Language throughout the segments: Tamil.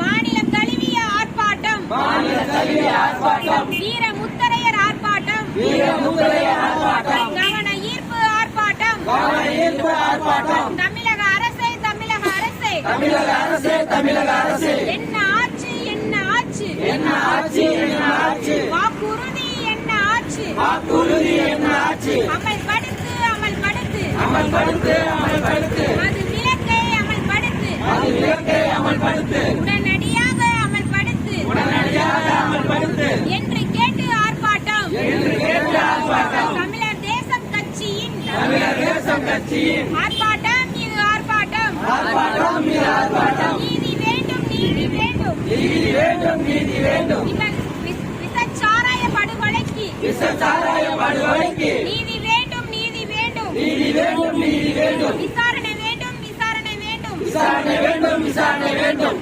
மாநிலம் தழுவிய ஆர்ப்பாட்டம். மாநில தழுவிய ஆர்ப்பாட்டம். வீர முத்தரையர் ஆர்ப்பாட்டம். கவன ஈர்ப்பு ஆர்ப்பாட்டம். தமிழக அரசே தமிழக அரசே. தமிழக அரசு தமிழக அரசு. என்ன ஆச்சு என்ன ஆச்சு என்ன ஆட்சி என்ன ஆட்சி. வாக்குறுதி என்ன வாக்குறுதி ஆட்சி. அமல்படுத்து அமல்படுத்து. அமல்படுத்து அமல்படுத்து அது விலக்கை அமல்படுத்து அது விலக்கை அமல்படுத்து உடனடியாக அமல்படுத்து உடனடியாக அமல்படுத்து என்று கேட்டு ஆர்ப்பாட்டம். தமிழர் தேசம் கட்சியின் தமிழர் தேசம் கட்சியின் ஆர்ப்பாட்டம் இது ஆர்ப்பாட்டம். ஆர்ப்பாட்டம் மீது ஆர்ப்பாட்டம். நீதி வேண்டும் நீதி வேண்டும். நீதி வேண்டும் நீதி வேண்டும். விசச்சாராய படுகொலைக்கு விச சாராய படுகொலைக்கு நீதி வேண்டும் நீதி வேண்டும். நீதி வேண்டும் நீதி வேண்டும். விசாரணை வேண்டும் விசாரணை வேண்டும். விசாரணை வேண்டும் விசாரணை வேண்டும்.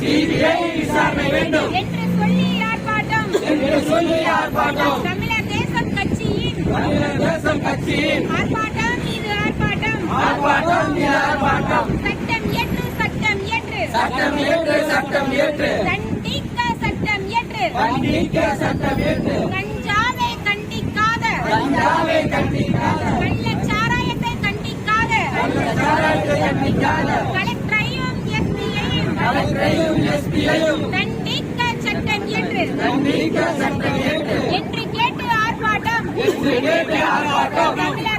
சிபிஐ விசாரணை வேண்டும். என்று சொல்லி ஆர்ப்பாட்டம். என்று சொல்லி ஆர்ப்பாட்டம். தமிழர் தேசம் கட்சியின் தமிழர் தேசம் கட்சியின் ஆர்ப்பாட்டம் இது ஆர்ப்பாட்டம். ஆர்ப்பாட்டம் மீது ஆர்ப்பாட்டம். சட்டம் இயற்று சட்டம் இயற்று சட்டம் ஏற்று சட்டம் ஏற்று. கண்டிக்க சட்டம் இயற்று கண்டிக்க சட்டம் ஏற்று. கஞ்சாவை கண்டிக்காத. கஞ்சாவை கண்டிக்காத. கள்ளச்சாராயத்தை கண்டிக்காத. கள்ளச்சாராயத்தை கண்டிக்காத. கலெக்டரையும் சட்டம் என்று என்று கேட்டு ஆர்ப்பாட்டம்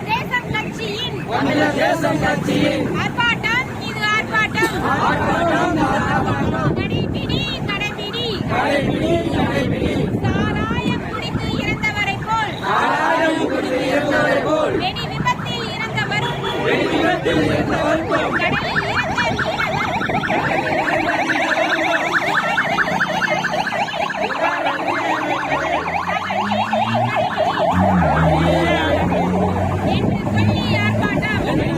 தேசம் கட்சியின் தேசம் கட்சியின் ஆர்ப்பாட்டம் இது ஆர்ப்பாட்டம் கடைபிடி கடைபிடி. கடைபிடி கடைபிடி சாராயம் குடித்து இறந்தவரை போல் போல். வெடி விபத்தில் இறந்தவரும் கடலில் இறந்த மீனவர் என்று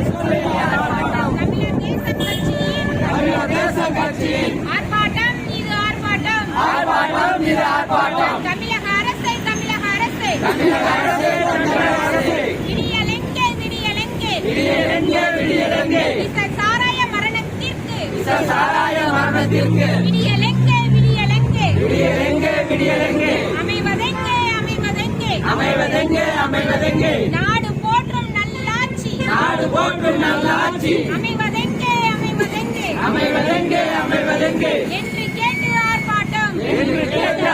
சொல்லி ஆர்ப்பாட்டம் தமிழர் தேசம் கட்சியின் தமிழர் தேசம் கட்சியின் ஆர்ப்பாட்டம் இது ஆர்ப்பாட்டம் ஆர்ப்பாட்டம் மீது ஆர்ப்பாட்டம் தமிழக அரசை தமிழக அரசை. தமிழக அரசு தமிழக அரசு. விடியலெங்கே விடியலெங்கே. விடியலெங்கே விடியலெங்கே. விச சாராய மரணத்திற்கு. விச சாராய மரணத்திற்கு. விடியலெங்கே விடியலெங்கே. விடியலெங்கே விடியலெங்கே. அமைவதெங்கே அமைவதெங்கே. அமைவதெங்கே அமைவதெங்கே. நாடு போற்றும் நல்லாட்சி. நாடு போற்றும் நல்லாட்சி. அமைவதெங்கே அமைவதெங்கே. அமைவதெங்கே அமைவதெங்கே. என்று கேட்டு ஆர்ப்பாட்டம் என்று கேட்ட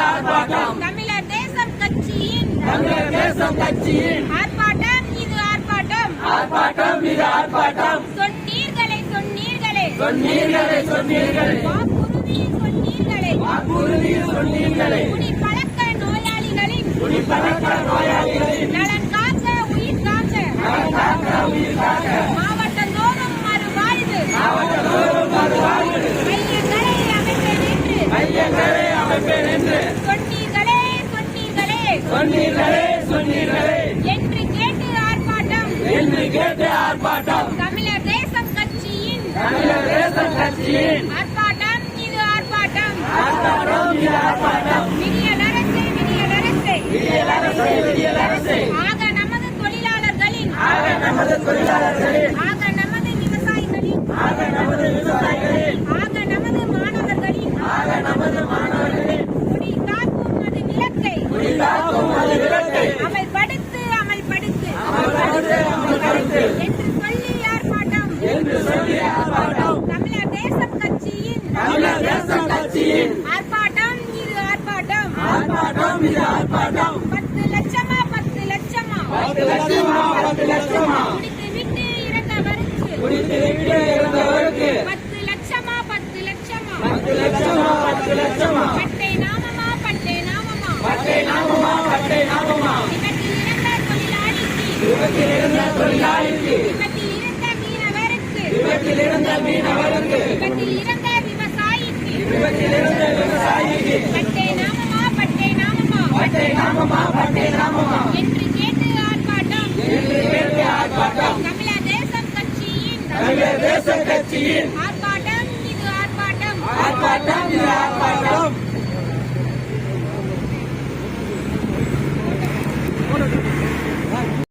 ஆர்ப்பாட்டம். தமிழர் தேசம் கட்சியின் தமிழர் தேசம் கட்சியின் ஆர்ப்பாட்டம் இது ஆர்ப்பாட்டம். ஆர்ப்பாட்டம் மீது ஆர்ப்பாட்டம். சொன்னீர்களே சொன்னீர்களே. சொன்னீர்களே சொன்னீர்களே. சொன்னீர்களே. வாக்குறுதி சொன்னீர்களே. குடி பழக்க நோயாளிகளின் குடிப்பழக்க நோயாளிகளின் நலன் காக்க உயிர் காக்க. காக்க உயிர் காக்க. சொன்னீர்களே சொன்னீர்களே. என்று கேட்டு ஆர்ப்பாட்டம். என்று கேட்டு ஆர்ப்பாட்டம். தமிழர் தேசம் கட்சியின் தமிழர் தேசம் கட்சியின் ஆர்ப்பாட்டம் இது ஆர்ப்பாட்டம். ஆர்ப்பாட்டம் மீது ஆர்ப்பாட்டம். விடியல் அரசு விடியல் அரசு விடியல் அரசு விடியல் அரசு ஆக நமது தொழிலாளர்களின் ஆக நமது தொழிலாளர்களின் ஆக நமது விவசாயிகளின் ஆக நமது விவசாயிகளின் ஆக நமது மாணவர்களின் ஆக நமது மாணவர்களின் குடி காக்கும் அது விளக்கை குடிகாக்கும் அது விளக்கை அமல்படுத்து அமல்படுத்து அமல்படுத்து அமல்படுத்து என்று சொல்லி ஆர்ப்பாட்டம் என்று சொல்லி ஆர்ப்பாட்டம் தமிழர் தேசம் கட்சியின் தமிழர் தேசம் கட்சியின் ஆர்ப்பாட்டம் இது ஆர்ப்பாட்டம் ஆர்ப்பாட்டம் இது ஆர்ப்பாட்டம் பத்து லட்சமா பத்து லட்சமா பத்து லட்சமா பத்து லட்சமா குடித்து விட்டு இறந்தவருக்கு குடித்து விட்டு இருந்தவருக்கு பத்து லட்சமா பத்து லட்சமா பத்து லட்சமா பத்து லட்சமா பட்டை நாமமா பட்டை நாமமா என்று கேட்டு ஆர்ப்பாட்டம் என்று கேட்டு ஆர்ப்பாட்டம் தமிழர் தேசம் கட்சியின் தமிழர் தேச கட்சியின்